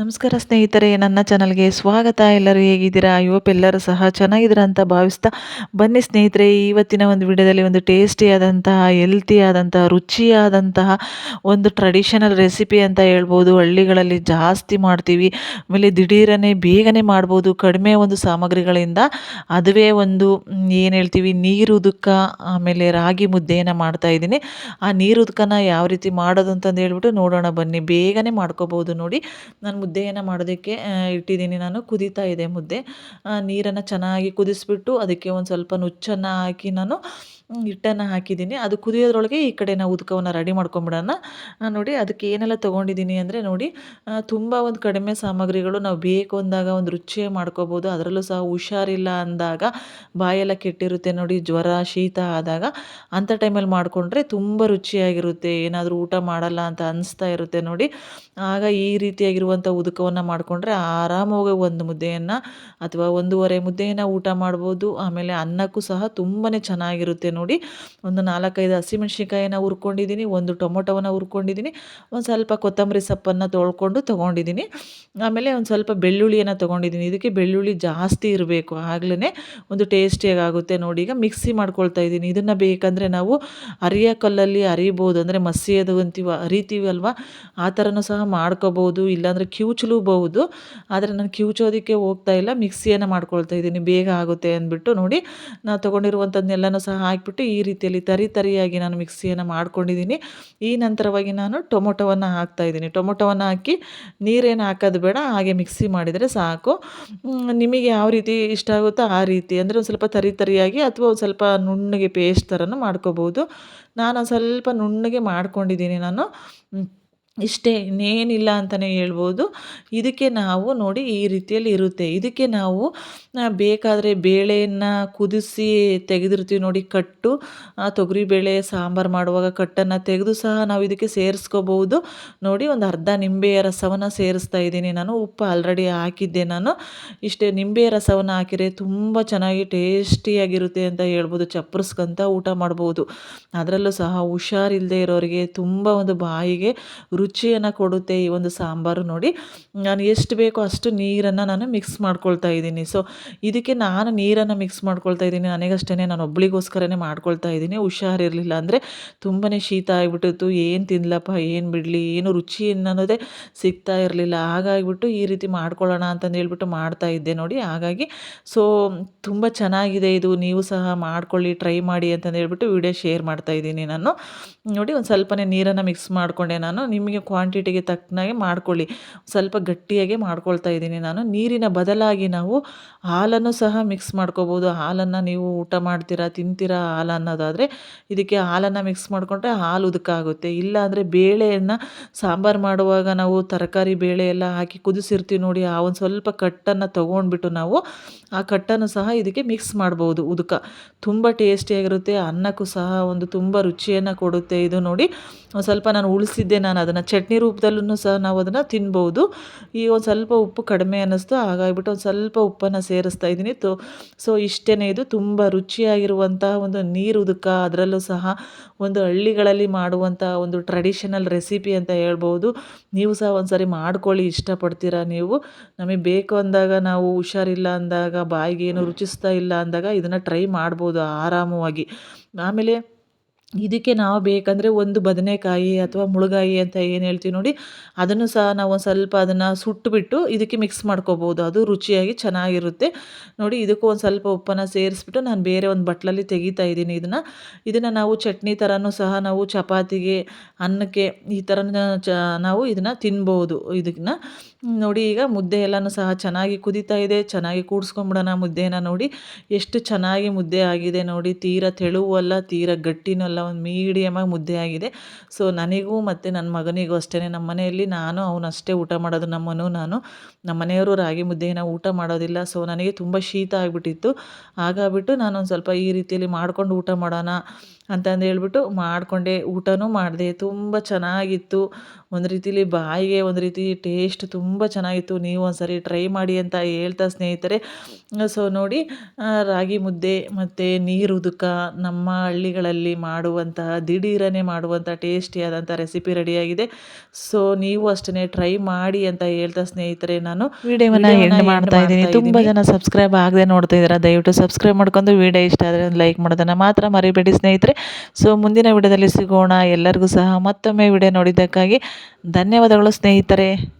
ನಮಸ್ಕಾರ ಸ್ನೇಹಿತರೆ, ನನ್ನ ಚಾನಲ್ಗೆ ಸ್ವಾಗತ. ಎಲ್ಲರೂ ಹೇಗಿದ್ದೀರಾ? ಎಲ್ಲರೂ ಸಹ ಚೆನ್ನಾಗಿದ್ದೀರಾ ಅಂತ ಭಾವಿಸ್ತಾ ಬನ್ನಿ ಸ್ನೇಹಿತರೆ. ಇವತ್ತಿನ ಒಂದು ವಿಡಿಯೋದಲ್ಲಿ ಒಂದು ಟೇಸ್ಟಿಯಾದಂತಹ ಹೆಲ್ತಿಯಾದಂತಹ ರುಚಿಯಾದಂತಹ ಒಂದು ಟ್ರೆಡಿಷನಲ್ ರೆಸಿಪಿ ಅಂತ ಹೇಳ್ಬೋದು. ಹಳ್ಳಿಗಳಲ್ಲಿ ಜಾಸ್ತಿ ಮಾಡ್ತೀವಿ. ಆಮೇಲೆ ದಿಢೀರನೇ ಬೇಗನೆ ಮಾಡ್ಬೋದು. ಕಡಿಮೆ ಒಂದು ಸಾಮಗ್ರಿಗಳಿಂದ ಅದುವೇ ಒಂದು ಏನು ಹೇಳ್ತೀವಿ ನೀರುದುಕ್ಕ ಆಮೇಲೆ ರಾಗಿ ಮುದ್ದೆಯನ್ನು ಮಾಡ್ತಾ ಇದ್ದೀನಿ. ಆ ನೀರುದುಕ್ಕನ ಯಾವ ರೀತಿ ಮಾಡೋದು ಅಂತಂದು ಹೇಳ್ಬಿಟ್ಟು ನೋಡೋಣ ಬನ್ನಿ. ಬೇಗನೆ ಮಾಡ್ಕೋಬೋದು ನೋಡಿ. ನಾನು ಮುದ್ದೆಯನ್ನು ಮಾಡೋದಕ್ಕೆ ಇಟ್ಟಿದ್ದೀನಿ ನಾನು. ಕುದೀತಾ ಇದೆ ಮುದ್ದೆ. ನೀರನ್ನು ಚೆನ್ನಾಗಿ ಕುದಿಸ್ಬಿಟ್ಟು ಅದಕ್ಕೆ ಒಂದು ಸ್ವಲ್ಪ ನುಚ್ಚನ್ನು ಹಾಕಿ ನಾನು ಹಿಟ್ಟನ್ನು ಹಾಕಿದ್ದೀನಿ. ಅದು ಕುದಿಯೋದ್ರೊಳಗೆ ಈ ಕಡೆ ನಾವು ಉದ್ಕವನ್ನು ರೆಡಿ ಮಾಡ್ಕೊಂಬಿಡೋಣ. ನೋಡಿ ಅದಕ್ಕೆ ಏನೆಲ್ಲ ತೊಗೊಂಡಿದ್ದೀನಿ ಅಂದರೆ ನೋಡಿ ತುಂಬ ಒಂದು ಕಡಿಮೆ ಸಾಮಗ್ರಿಗಳು ನಾವು ಬೇಕು ಅಂದಾಗ ಒಂದು ರುಚಿಯೇ ಮಾಡ್ಕೋಬೋದು. ಅದರಲ್ಲೂ ಸಹ ಹುಷಾರಿಲ್ಲ ಅಂದಾಗ, ಬಾಯೆಲ್ಲ ಕೆಟ್ಟಿರುತ್ತೆ ನೋಡಿ, ಜ್ವರ, ಶೀತ ಆದಾಗ ಅಂಥ ಟೈಮಲ್ಲಿ ಮಾಡಿಕೊಂಡ್ರೆ ತುಂಬ ರುಚಿಯಾಗಿರುತ್ತೆ. ಏನಾದರೂ ಊಟ ಮಾಡಲ್ಲ ಅಂತ ಅನಿಸ್ತಾ ಇರುತ್ತೆ ನೋಡಿ. ಆಗ ಈ ರೀತಿಯಾಗಿರುವಂಥ ಉದಕವನ್ನು ಮಾಡಿಕೊಂಡ್ರೆ ಆರಾಮವಾಗಿ ಒಂದು ಮುದ್ದೆಯನ್ನು ಅಥವಾ ಒಂದೂವರೆ ಮುದ್ದೆಯನ್ನು ಊಟ ಮಾಡ್ಬೋದು. ಆಮೇಲೆ ಅನ್ನಕ್ಕೂ ಸಹ ತುಂಬಾ ಚೆನ್ನಾಗಿರುತ್ತೆ ನೋಡಿ. ಒಂದು ನಾಲ್ಕೈದು ಹಸಿಮೆಣ್ಸಿನ್ಕಾಯಿನ ಹುರ್ಕೊಂಡಿದ್ದೀನಿ, ಒಂದು ಟೊಮೊಟೊವನ್ನು ಹುರ್ಕೊಂಡಿದ್ದೀನಿ, ಒಂದು ಸ್ವಲ್ಪ ಕೊತ್ತಂಬರಿ ಸೊಪ್ಪನ್ನು ತೊಳ್ಕೊಂಡು ತೊಗೊಂಡಿದ್ದೀನಿ. ಆಮೇಲೆ ಒಂದು ಸ್ವಲ್ಪ ಬೆಳ್ಳುಳ್ಳಿಯನ್ನು ತೊಗೊಂಡಿದ್ದೀನಿ. ಇದಕ್ಕೆ ಬೆಳ್ಳುಳ್ಳಿ ಜಾಸ್ತಿ ಇರಬೇಕು. ಆಗ್ಲೇ ಒಂದು ಟೇಸ್ಟಿಯಾಗಿ ಆಗುತ್ತೆ ನೋಡಿ. ಈಗ ಮಿಕ್ಸಿ ಮಾಡ್ಕೊಳ್ತಾ ಇದ್ದೀನಿ. ಇದನ್ನು ಬೇಕಂದರೆ ನಾವು ಅರಿಯ ಕಲ್ಲಲ್ಲಿ ಅರಿಬೋದು. ಅಂದರೆ ಮಸಿಯೋದು ಅಂತೀವಿ ಅರಿತೀವಿ ಅಲ್ವಾ ಆ ಥರನೂ ಸಹ ಮಾಡ್ಕೋಬೋದು. ಇಲ್ಲಾಂದರೆ ಕಿವುಚಲೂಬಹುದು ಆದರೆ ನಾನು ಕಿವುಚೋದಕ್ಕೆ ಹೋಗ್ತಾ ಇಲ್ಲ, ಮಿಕ್ಸಿಯನ್ನು ಮಾಡ್ಕೊಳ್ತಾ ಇದ್ದೀನಿ, ಬೇಗ ಆಗುತ್ತೆ ಅಂದ್ಬಿಟ್ಟು ನೋಡಿ ನಾನು ತೊಗೊಂಡಿರುವಂಥದ್ದನ್ನೆಲ್ಲನೂ ಸಹ ಹಾಕಿಬಿಟ್ಟು ಈ ರೀತಿಯಲ್ಲಿ ತರಿ ತರಿಯಾಗಿ ನಾನು ಮಿಕ್ಸಿಯನ್ನು ಮಾಡ್ಕೊಂಡಿದ್ದೀನಿ. ಈ ನಂತರವಾಗಿ ನಾನು ಟೊಮೊಟೊವನ್ನು ಹಾಕ್ತಾ ಇದ್ದೀನಿ. ಟೊಮೊಟೊವನ್ನು ಹಾಕಿ ನೀರೇನು ಹಾಕೋದು ಬೇಡ, ಹಾಗೆ ಮಿಕ್ಸಿ ಮಾಡಿದರೆ ಸಾಕು. ನಿಮಗೆ ಯಾವ ರೀತಿ ಇಷ್ಟ ಆಗುತ್ತೋ ಆ ರೀತಿ, ಅಂದರೆ ಒಂದು ಸ್ವಲ್ಪ ತರಿ ತರಿಯಾಗಿ ಅಥವಾ ಒಂದು ಸ್ವಲ್ಪ ನುಣ್ಣಗೆ ಪೇಸ್ಟ್ ಥರನೂ ಮಾಡ್ಕೋಬೋದು ನಾನು ಸ್ವಲ್ಪ ನುಣ್ಣಗೆ ಮಾಡ್ಕೊಂಡಿದ್ದೀನಿ ನಾನು. ಇಷ್ಟೇ, ಇನ್ನೇನಿಲ್ಲ ಅಂತಲೇ ಹೇಳ್ಬೋದು. ಇದಕ್ಕೆ ನಾವು ನೋಡಿ ಈ ರೀತಿಯಲ್ಲಿ ಇರುತ್ತೆ. ಇದಕ್ಕೆ ನಾವು ಬೇಕಾದರೆ ಬೇಳೆಯನ್ನು ಕುದಿಸಿ ತೆಗೆದಿರ್ತೀವಿ ನೋಡಿ, ಕಟ್ಟು. ತೊಗರಿಬೇಳೆ ಸಾಂಬಾರು ಮಾಡುವಾಗ ಕಟ್ಟನ್ನು ತೆಗೆದು ಸಹ ನಾವು ಇದಕ್ಕೆ ಸೇರಿಸ್ಕೋಬಹುದು. ನೋಡಿ, ಒಂದು ಅರ್ಧ ನಿಂಬೆಯ ರಸವನ್ನು ಸೇರಿಸ್ತಾ ಇದ್ದೀನಿ ನಾನು. ಉಪ್ಪು ಆಲ್ರೆಡಿ ಹಾಕಿದ್ದೆ ನಾನು. ಇಷ್ಟೇ, ನಿಂಬೆಯ ರಸವನ್ನು ಹಾಕಿದರೆ ತುಂಬ ಚೆನ್ನಾಗಿ ಟೇಸ್ಟಿಯಾಗಿರುತ್ತೆ ಅಂತ ಹೇಳ್ಬೋದು. ಚಪ್ಪರಿಸ್ಕೊಂತ ಊಟ ಮಾಡ್ಬೋದು. ಅದರಲ್ಲೂ ಸಹ ಹುಷಾರಿಲ್ಲದೆ ಇರೋರಿಗೆ ತುಂಬ ಒಂದು ಬಾಯಿಗೆ ರುಚಿಯನ್ನು ಕೊಡುತ್ತೆ ಈ ಒಂದು ಸಾಂಬಾರು ನೋಡಿ. ನಾನು ಎಷ್ಟು ಬೇಕೋ ಅಷ್ಟು ನೀರನ್ನು ನಾನು ಮಿಕ್ಸ್ ಮಾಡ್ಕೊಳ್ತಾ ಇದ್ದೀನಿ. ಸೊ ಇದಕ್ಕೆ ನಾನು ನೀರನ್ನು ಮಿಕ್ಸ್ ಮಾಡ್ಕೊಳ್ತಾ ಇದ್ದೀನಿ. ನನಗಷ್ಟೇ ನಾನು ಒಬ್ಬಳಿಗೋಸ್ಕರನೇ ಮಾಡ್ಕೊಳ್ತಾ ಇದ್ದೀನಿ. ಹುಷಾರಿರಲಿಲ್ಲ ಅಂದರೆ ತುಂಬಾ ಶೀತ ಆಗಿಬಿಟ್ಟಿತ್ತು. ಏನು ತಿನ್ನಲಪ್ಪ ಏನು ಬಿಡಲಿ, ಏನು ರುಚಿ ಅನ್ನೋದೇ ಸಿಗ್ತಾ ಇರಲಿಲ್ಲ. ಹಾಗಾಗಿಬಿಟ್ಟು ಈ ರೀತಿ ಮಾಡ್ಕೊಳ್ಳೋಣ ಅಂತಂದು ಹೇಳ್ಬಿಟ್ಟು ಮಾಡ್ತಾ ಇದ್ದೆ ನೋಡಿ. ಹಾಗಾಗಿ ಸೊ ತುಂಬ ಚೆನ್ನಾಗಿದೆ ಇದು. ನೀವು ಸಹ ಮಾಡ್ಕೊಳ್ಳಿ, ಟ್ರೈ ಮಾಡಿ ಅಂತಂದು ಹೇಳ್ಬಿಟ್ಟು ವಿಡಿಯೋ ಶೇರ್ ಮಾಡ್ತಾ ಇದ್ದೀನಿ ನಾನು. ನೋಡಿ ಒಂದು ಸ್ವಲ್ಪನೇ ನೀರನ್ನು ಮಿಕ್ಸ್ ಮಾಡಿಕೊಂಡೆ ನಾನು. ನಿಮಗೆ ಕ್ವಾಂಟಿಟಿಗೆ ತಕ್ಕನಾಗೆ ಮಾಡ್ಕೊಳ್ಳಿ. ಸ್ವಲ್ಪ ಗಟ್ಟಿಯಾಗೆ ಮಾಡ್ಕೊಳ್ತಾ ಇದ್ದೀನಿ ನಾನು. ನೀರಿನ ಬದಲಾಗಿ ನಾವು ಹಾಲನ್ನು ಸಹ ಮಿಕ್ಸ್ ಮಾಡ್ಕೋಬೋದು. ಹಾಲನ್ನು ನೀವು ಊಟ ಮಾಡ್ತೀರಾ, ತಿಂತೀರಾ ಹಾಲು ಅನ್ನೋದಾದರೆ ಇದಕ್ಕೆ ಹಾಲನ್ನು ಮಿಕ್ಸ್ ಮಾಡಿಕೊಂಡ್ರೆ ಹಾಲು ಉದಕ್ಕಾಗುತ್ತೆ ಇಲ್ಲ ಅಂದರೆ ಬೇಳೆಯನ್ನು ಸಾಂಬಾರು ಮಾಡುವಾಗ ನಾವು ತರಕಾರಿ ಬೇಳೆ ಎಲ್ಲ ಹಾಕಿ ಕುದಿಸಿರ್ತೀವಿ ನೋಡಿ, ಆ ಒಂದು ಸ್ವಲ್ಪ ಕಟ್ಟನ್ನು ತೊಗೊಂಡ್ಬಿಟ್ಟು ನಾವು ಆ ಕಟ್ಟನ್ನು ಸಹ ಇದಕ್ಕೆ ಮಿಕ್ಸ್ ಮಾಡ್ಬೋದು. ಉದಕ. ತುಂಬ ಟೇಸ್ಟಿಯಾಗಿರುತ್ತೆ ಅನ್ನಕ್ಕೂ ಸಹ ಒಂದು ತುಂಬ ರುಚಿಯನ್ನು ಕೊಡುತ್ತೆ. ಇದು ನೋಡಿ. ಒಂದು ಸ್ವಲ್ಪ ನಾನು ಉಳಿಸಿದ್ದೆ, ನಾನು ಅದನ್ನು ಚಟ್ನಿ ರೂಪದಲ್ಲೂ ಸಹ ನಾವು ಅದನ್ನು ತಿನ್ಬೋದು. ಈ ಒಂದು ಸ್ವಲ್ಪ ಉಪ್ಪು ಕಡಿಮೆ ಅನ್ನಿಸ್ತು, ಹಾಗಾಗಿಬಿಟ್ಟು ಒಂದು ಸ್ವಲ್ಪ ಉಪ್ಪನ್ನು ಸೇರಿಸ್ತಾ ಇದ್ದೀನಿ. ತೊ, ಸೊ ಇಷ್ಟೇ ಇದು. ತುಂಬ ರುಚಿಯಾಗಿರುವಂತಹ ಒಂದು ನೀರು ಉದಕ, ಅದರಲ್ಲೂ ಸಹ ಒಂದು ಹಳ್ಳಿಗಳಲ್ಲಿ ಮಾಡುವಂಥ ಒಂದು ಟ್ರೆಡಿಷನಲ್ ರೆಸಿಪಿ ಅಂತ ಹೇಳ್ಬೋದು. ನೀವು ಸಹ ಒಂದು ಸಾರಿ ಮಾಡ್ಕೊಳ್ಳಿ, ಇಷ್ಟಪಡ್ತೀರಾ ನೀವು. ನಮಗೆ ಬೇಕು ಅಂದಾಗ ನಾವು ಹುಷಾರಿಲ್ಲ ಅಂದಾಗ, ಬಾಯಿಗೆ ಏನು ರುಚಿಸ್ತಾ ಇಲ್ಲ ಅಂದಾಗ ಇದನ್ನು ಟ್ರೈ ಮಾಡ್ಬೋದು ಆರಾಮವಾಗಿ. ಆಮೇಲೆ ಇದಕ್ಕೆ ನಾವು ಬೇಕಂದರೆ ಒಂದು ಬದನೆಕಾಯಿ ಅಥವಾ ಮುಳುಗಾಯಿ ಅಂತ ಏನು ಹೇಳ್ತೀವಿ ನೋಡಿ, ಅದನ್ನು ಸಹ ನಾವು ಒಂದು ಸ್ವಲ್ಪ ಅದನ್ನು ಸುಟ್ಟುಬಿಟ್ಟು ಇದಕ್ಕೆ ಮಿಕ್ಸ್ ಮಾಡ್ಕೋಬೋದು. ಅದು ರುಚಿಯಾಗಿ ಚೆನ್ನಾಗಿರುತ್ತೆ. ನೋಡಿ, ಇದಕ್ಕೂ ಒಂದು ಸ್ವಲ್ಪ ಉಪ್ಪನ್ನು ಸೇರಿಸ್ಬಿಟ್ಟು ನಾನು ಬೇರೆ ಒಂದು ಬಟ್ಲಲ್ಲಿ ತೆಗಿತಾ ಇದ್ದೀನಿ ಇದನ್ನು. ಇದನ್ನು ನಾವು ಚಟ್ನಿ ಥರನೂ ಸಹ ನಾವು ಚಪಾತಿಗೆ, ಅನ್ನಕ್ಕೆ ಈ ಥರ ಚ, ನಾವು ಇದನ್ನು ತಿನ್ಬೋದು ಇದನ್ನು. ನೋಡಿ, ಈಗ ಮುದ್ದೆ ಎಲ್ಲನೂ ಸಹ ಚೆನ್ನಾಗಿ ಕುದೀತಾ ಇದೆ. ಚೆನ್ನಾಗಿ ಕೂಡಿಸ್ಕೊಂಬಿಡೋಣ ಮುದ್ದೆನ ನೋಡಿ. ಎಷ್ಟು ಚೆನ್ನಾಗಿ ಮುದ್ದೆ ಆಗಿದೆ ನೋಡಿ. ತೀರ ತೆಳುವಲ್ಲ ತೀರ ಗಟ್ಟಿನೂ ಅಲ್ಲ, ಒಂದು ಮೀಡಿಯಮಾಗಿ ಮುದ್ದೆ ಆಗಿದೆ. ಸೊ, ನನಗೂ ಮತ್ತು ನನ್ನ ಮಗನಿಗೂ ಅಷ್ಟೇ ನಮ್ಮ ಮನೆಯಲ್ಲಿ ನಾನು ಅವನಷ್ಟೇ ಊಟ ಮಾಡೋದು. ನಮ್ಮನು ನಾನು. ನಮ್ಮ ಮನೆಯವರು ರಾಗಿ ಮುದ್ದೆನ ಊಟ ಮಾಡೋದಿಲ್ಲ. ಸೊ, ನನಗೆ ತುಂಬ ಶೀತ ಆಗಿಬಿಟ್ಟಿತ್ತು. ಹಾಗಾಗ್ಬಿಟ್ಟು ನಾನೊಂದು ಸ್ವಲ್ಪ ಈ ರೀತಿಯಲ್ಲಿ ಮಾಡ್ಕೊಂಡು ಊಟ ಮಾಡೋಣ. ಅಂತಂದು ಹೇಳ್ಬಿಟ್ಟು ಮಾಡಿಕೊಂಡೆ. ಊಟನೂ ಮಾಡಿದೆ. ತುಂಬ ಚೆನ್ನಾಗಿತ್ತು. ಒಂದು ರೀತಿಲಿ ಬಾಯಿಗೆ ಒಂದು ರೀತಿ ಟೇಸ್ಟ್ ತುಂಬ ಚೆನ್ನಾಗಿತ್ತು. ನೀವು ಒಂದ್ಸರಿ ಟ್ರೈ ಮಾಡಿ ಅಂತ ಹೇಳ್ತಾ ಸ್ನೇಹಿತರೆ. ಸೊ ನೋಡಿ ರಾಗಿ ಮುದ್ದೆ ಮತ್ತು ನೀರು ಉದುಕ ನಮ್ಮ ಹಳ್ಳಿಗಳಲ್ಲಿ ಮಾಡುವಂತಹ ದಿಢೀರನೆ ಮಾಡುವಂಥ ಟೇಸ್ಟಿಯಾದಂಥ ರೆಸಿಪಿ ರೆಡಿಯಾಗಿದೆ ಸೊ ನೀವು ಅಷ್ಟೇ ಟ್ರೈ ಮಾಡಿ ಅಂತ ಹೇಳ್ತಾ ಸ್ನೇಹಿತರೆ ನಾನು. ವಿಡಿಯೋವನ್ನು ಎಂಡ್ ಮಾಡ್ತಾ ಇದ್ದೀನಿ. ತುಂಬ ಜನ ಸಬ್ಸ್ಕ್ರೈಬ್ ಆಗದೆ ನೋಡ್ತಾ ಇದ್ದೀರಾ. ದಯವಿಟ್ಟು ಸಬ್ಸ್ಕ್ರೈಬ್ ಮಾಡ್ಕೊಂಡು ವಿಡಿಯೋ ಇಷ್ಟ ಆದರೆ ಒಂದು ಲೈಕ್ ಮಾಡೋದನ್ನು ಮಾತ್ರ ಮರಿಬೇಡಿ ಸ್ನೇಹಿತರೆ. ಸೊ ಮುಂದಿನ ವಿಡಿಯೋದಲ್ಲಿ ಸಿಗೋಣ. ಎಲ್ಲರಿಗೂ ಸಹ ಮತ್ತೊಮ್ಮೆ ವಿಡಿಯೋ ನೋಡಿದ್ದಕ್ಕಾಗಿ ಧನ್ಯವಾದಗಳು ಸ್ನೇಹಿತರೆ.